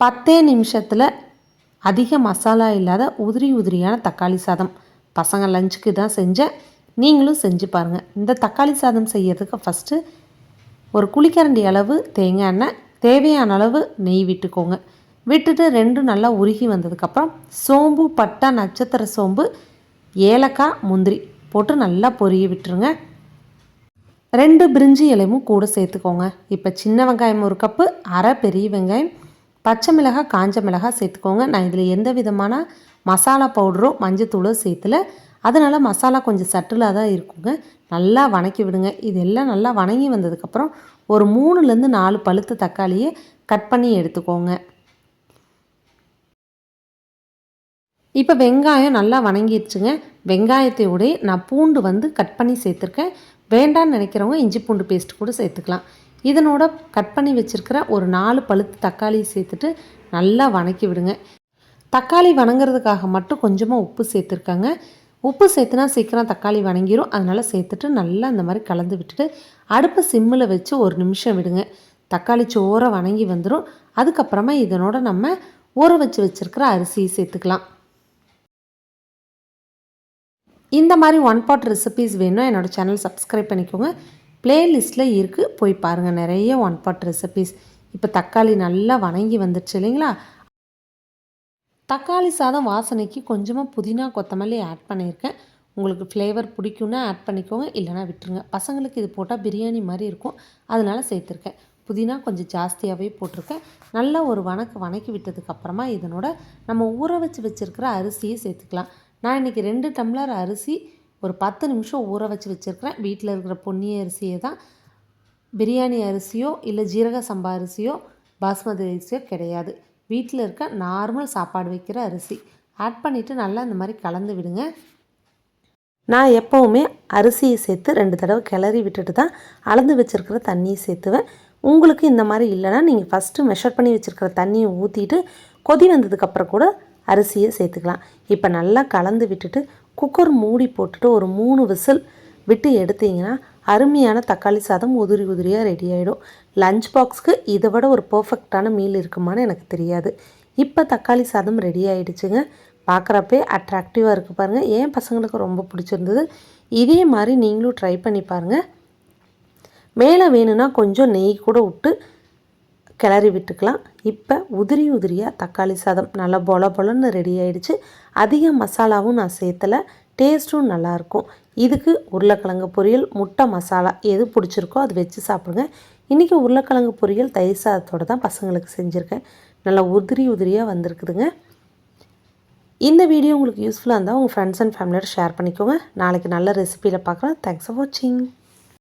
பத்தே நிமிஷத்தில் அதிக மசாலா இல்லாத உதிரி உதிரியான தக்காளி சாதம். பசங்க லஞ்சுக்கு தான் செஞ்சேன் நீங்களும் செஞ்சு பாருங்கள் இந்த தக்காளி சாதம் செய்யறதுக்கு ஃபஸ்ட்டு ஒரு குளிக்கரண்டி அளவு தேங்காய் எண்ணெய் தேவையான அளவு நெய் விட்டுக்கோங்க. விட்டுட்டு ரெண்டும் நல்லா உருகி வந்ததுக்கப்புறம் சோம்பு பட்டா நட்சத்திர சோம்பு ஏலக்காய் முந்திரி போட்டு நல்லா பொரிய விட்டுருங்க. ரெண்டு பிரிஞ்சி இலையும் கூட சேர்த்துக்கோங்க. இப்போ சின்ன வெங்காயம் ஒரு கப்பு அரை பெரிய வெங்காயம் பச்சை மிளகாய் காஞ்ச மிளகாய் சேர்த்துக்கோங்க. நான் இதில் எந்த விதமான மசாலா பவுடரோ மஞ்சத்தூளோ சேர்த்துல அதனால் மசாலா கொஞ்சம் சட்டிலாக தான் இருக்குங்க. நல்லா வணக்கி விடுங்க. இது எல்லாம் நல்லா வணங்கி வந்ததுக்கப்புறம் ஒரு மூணுலேருந்து நாலு பழுத்த தக்காளியை கட் பண்ணி எடுத்துக்கோங்க. இப்போ வெங்காயம் நல்லா வணங்கிடுச்சுங்க. வெங்காயத்தையோட நான் பூண்டு வந்து கட் பண்ணி சேர்த்துருக்கேன். வேண்டான்னு நினைக்கிறவங்க இஞ்சி பூண்டு பேஸ்ட் கூட சேர்த்துக்கலாம். இதனோட கட் பண்ணி வச்சுருக்கிற ஒரு நாலு பழுத்து தக்காளி சேர்த்துட்டு நல்லா வணக்கி விடுங்க. தக்காளி வணங்குறதுக்காக மட்டும் கொஞ்சமாக உப்பு சேர்த்துருக்காங்க. உப்பு சேர்த்துனா சீக்கிரம் தக்காளி வணங்கிரும். அதனால் சேர்த்துட்டு நல்லா இந்த மாதிரி கலந்து விட்டுட்டு அடுப்பை சிம்மில் வச்சு ஒரு நிமிஷம் விடுங்க. தக்காளி சோறை வணங்கி வந்துடும் அதுக்கப்புறமா இதனோட நம்ம ஊற வச்சு வச்சுருக்கிற அரிசியை சேர்த்துக்கலாம். இந்த மாதிரி ஒன் பாட் ரெசிபீஸ் வேணும் என்னோடய சேனல் சப்ஸ்கிரைப் பண்ணிக்கோங்க. ப்ளேலிஸ்ட்டில் இருக்குது போய் பாருங்கள் நிறைய ஒன் பாட் ரெசிபீஸ் இப்போ தக்காளி நல்லா வணங்கி வந்துடுச்சு இல்லைங்களா? தக்காளி சாதம் வாசனைக்கு கொஞ்சமாக புதினா கொத்தமல்லி ஆட் பண்ணியிருக்கேன். உங்களுக்கு ஃப்ளேவர் பிடிக்குன்னா ஆட் பண்ணிக்கோங்க. இல்லைனா விட்டுருங்க. பசங்களுக்கு இது போட்டால் பிரியாணி மாதிரி இருக்கும். அதனால் சேர்த்துருக்கேன். புதினா கொஞ்சம் ஜாஸ்தியாகவே போட்டிருக்கேன். நல்லா ஒரு வணக்கு வணக்கி விட்டதுக்கப்புறமா இதனோட நம்ம ஊற வச்சு வச்சுருக்கிற அரிசியை சேர்த்துக்கலாம். நான் இன்றைக்கி ரெண்டு டம்ளர் அரிசி ஒரு பத்து நிமிஷம் ஊற வச்சு வச்சுருக்கிறேன். வீட்டில் இருக்கிற பொன்னி அரிசியை தான் பிரியாணி அரிசியோ இல்லை ஜீரக சம்பா அரிசியோ பாஸ்மதி அரிசியோ கிடையாது. வீட்டில் இருக்க நார்மல் சாப்பாடு வைக்கிற அரிசி. ஆட் பண்ணிவிட்டு நல்லா இந்த மாதிரி கலந்து விடுங்க. நான் எப்போவுமே அரிசியை சேர்த்து ரெண்டு தடவை கிளறி விட்டுட்டு தான் அளந்து வச்சுருக்கிற தண்ணியை சேர்த்துவேன். உங்களுக்கு இந்த மாதிரி இல்லைன்னா நீங்கள் ஃபஸ்ட்டு மெஷர் பண்ணி வச்சுருக்கிற தண்ணியை ஊற்றிட்டு கொதி வந்ததுக்கப்புறம் கூட அரிசியை சேர்த்துக்கலாம். இப்போ நல்லா கலந்து விட்டுட்டு குக்கர் மூடி போட்டுட்டு ஒரு மூணு விசில் விட்டு எடுத்தீங்கன்னா அருமையான தக்காளி சாதம் உதிரி உதிரியாக ரெடி ஆகிடும் லஞ்ச் பாக்ஸ்க்கு இதை விட ஒரு பர்ஃபெக்டான மீல் இருக்குமான்னு எனக்கு தெரியாது. இப்போ தக்காளி சாதம் ரெடி ஆகிடுச்சுங்க பார்க்குறப்பே அட்ராக்டிவாக இருக்குது பாருங்கள் ஏன் பசங்களுக்கு ரொம்ப பிடிச்சிருந்தது. இதே மாதிரி நீங்களும் ட்ரை பண்ணி பாருங்கள் மேலே வேணும்னா கொஞ்சம் நெய் கூட விட்டு கிளறி விட்டுக்கலாம். இப்போ உதிரி உதிரியாக தக்காளி சாதம் நல்லா பொல பொலன்னு ரெடி ஆகிடுச்சு அதிக மசாலாவும் நான் சேர்த்தலை. டேஸ்ட்டும் நல்லாயிருக்கும் இதுக்கு உருளைக்கிழங்கு பொரியல் முட்டை மசாலா எது பிடிச்சிருக்கோ அது வச்சு சாப்பிடுங்க. இன்றைக்கி உருளைக்கிழங்கு பொரியல் தயிர் சாதத்தோடு தான் பசங்களுக்கு செஞ்சுருக்கேன். நல்லா உதிரி உதிரியாக வந்திருக்குதுங்க. இந்த வீடியோ உங்களுக்கு யூஸ்ஃபுல்லாக இருந்தால் உங்கள் ஃப்ரெண்ட்ஸ் அண்ட் ஃபேமிலியோட ஷேர் பண்ணிக்கோங்க. நாளைக்கு நல்ல ரெசிபியில் பார்க்குறேன் தேங்க்ஸ் ஃபார் வாட்சிங்